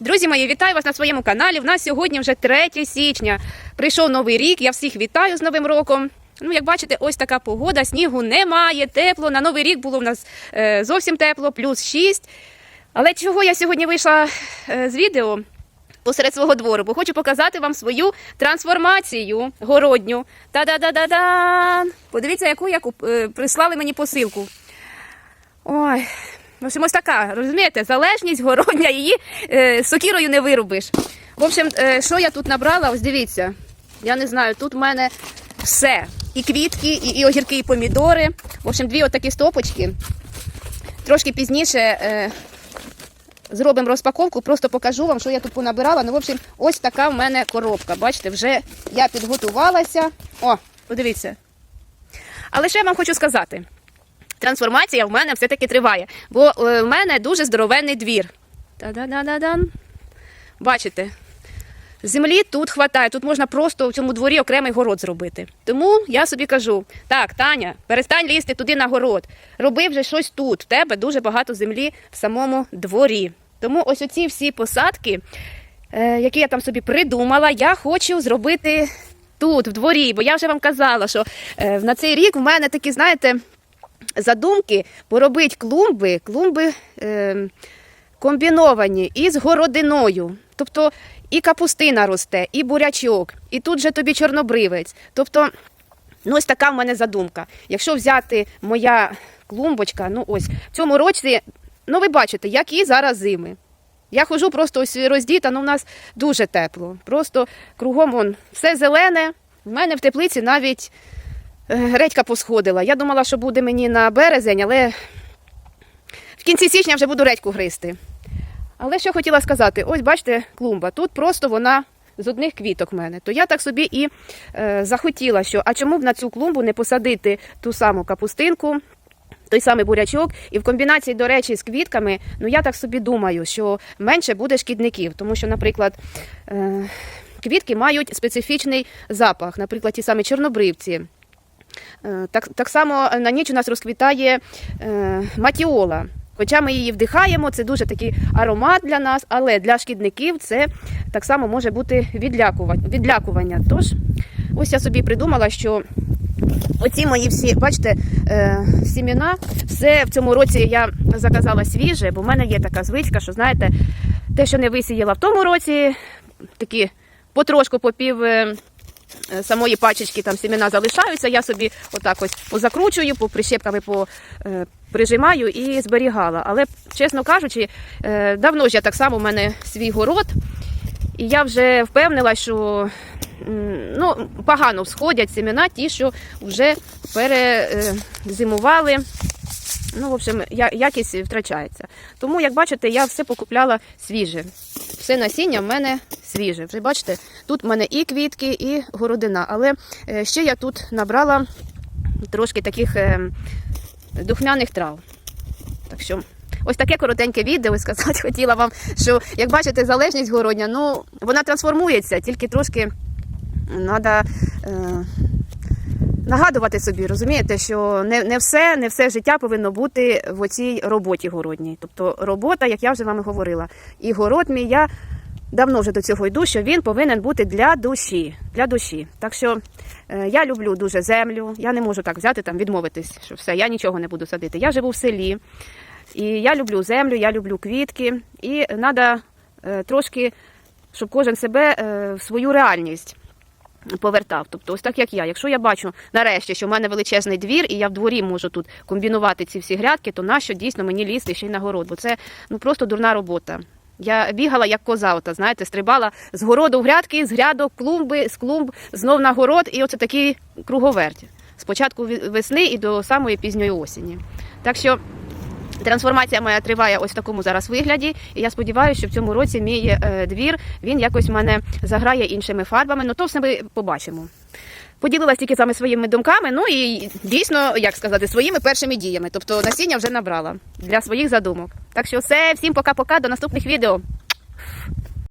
Друзі мої, вітаю вас на своєму каналі. У нас сьогодні вже 3 січня. Прийшов новий рік. Я всіх вітаю з Новим роком. Ну, як бачите, ось така погода, снігу немає, тепло. На новий рік було в нас е, зовсім тепло, плюс 6. Але чого я сьогодні вийшла е, з відео посеред свого двору? Бо хочу показати вам свою трансформацію городню. Та-да-да-да-дан! Подивіться, яку я куп... е, прислали мені посилку. Ой, в общем, ось така, розумієте, залежність городня, її е, сокірою не вирубиш. В общем, е, що я тут набрала, ось дивіться. Я не знаю, тут в мене все. І квітки, і, і огірки, і помідори. В общем, дві отакі стопочки. Трошки пізніше е, зробимо розпаковку, просто покажу вам, що я тут понабирала. Ну, в общем, ось така в мене коробка. Бачите, вже я підготувалася. О, подивіться. Але що я вам хочу сказати? Трансформація в мене все-таки триває. Бо е, в мене дуже здоровенний двір. Та-да-да-да-дан. Бачите? Землі тут хватає, тут можна просто в цьому дворі окремий город зробити. Тому я собі кажу: так, Таня, перестань лізти туди на город. Роби вже щось тут. В тебе дуже багато землі в самому дворі. Тому ось оці всі посадки, е, які я там собі придумала, я хочу зробити тут, в дворі. Бо я вже вам казала, що е, на цей рік в мене такі, знаєте, задумки поробити клумби, клумби е, комбіновані із городиною. Тобто і капустина росте, і бурячок, і тут же тобі чорнобривець. Тобто, ну ось така в мене задумка. Якщо взяти моя клумбочка, ну ось в цьому році, ну ви бачите, які зараз зими. Я ходжу просто ось роздіта, ну в нас дуже тепло. Просто кругом он, все зелене. В мене в теплиці навіть редька посходила. Я думала, що буде мені на березень, але в кінці січня вже буду редьку гризти. Але що хотіла сказати, ось бачите, клумба. Тут просто вона з одних квіток в мене. То я так собі і е, захотіла, що а чому б на цю клумбу не посадити ту саму капустинку, той самий бурячок, і в комбінації, до речі, з квітками, ну я так собі думаю, що менше буде шкідників, тому що, наприклад, е, квітки мають специфічний запах, наприклад, ті самі чорнобривці. Е, Так, так само на ніч у нас розквітає е, матіола. Хоча ми її вдихаємо, це дуже такий аромат для нас, але для шкідників це так само може бути відлякування. Тож, ось я собі придумала, що оці мої всі, бачите, е, сімена, все в цьому році я заказала свіже, бо в мене є така звичка, що знаєте, те, що не висіяла в тому році, такі потрошку по пів. е, Самої пачечки там сімена залишаються, я собі отак ось позакручую, по прищепками по, е, прижимаю і зберігала. Але, чесно кажучи, е, давно ж я так само в мене свій город, і я вже впевнила, що ну, погано всходять семена, ті, що вже перезимували. Ну, в общем, я- якість втрачається. Тому, як бачите, я все покупляла свіже. Все насіння в мене свіже. Вже бачите, тут в мене і квітки, і городина. Але е, ще я тут набрала трошки таких е, духмяних трав. Так що ось таке коротеньке відео сказати хотіла вам, що як бачите, залежність городня, ну вона трансформується, тільки трошки треба. Нагадувати собі, розумієте, що не, не все, не все життя повинно бути в оцій роботі городній. Тобто робота, як я вже вам говорила, і город мій я давно вже до цього йду, що він повинен бути для душі. Для душі. Так що е, я люблю дуже землю. Я не можу так взяти там, відмовитись, що все, я нічого не буду садити. Я живу в селі, і я люблю землю, я люблю квітки, і треба е, трошки, щоб кожен себе е, в свою реальність повертав. Тобто, ось так як я. Якщо я бачу нарешті, що в мене величезний двір, і я в дворі можу тут комбінувати ці всі грядки, то нащо дійсно мені лізти ще й на город? Бо це ну просто дурна робота. Я бігала як коза, ота, знаєте, стрибала з городу в грядки, з грядок, клумби, з клумб, знов на город, і оце такий круговерть. Спочатку весни і до самої пізньої осені. Так що Трансформація моя триває ось в такому зараз вигляді, і я сподіваюся, що в цьому році мій е, двір він якось мене заграє іншими фарбами. Ну то все ми побачимо. Поділилася тільки саме своїми думками, ну і дійсно, як сказати, своїми першими діями. Тобто насіння вже набрала для своїх задумок. Так що все, всім пока-пока, до наступних відео.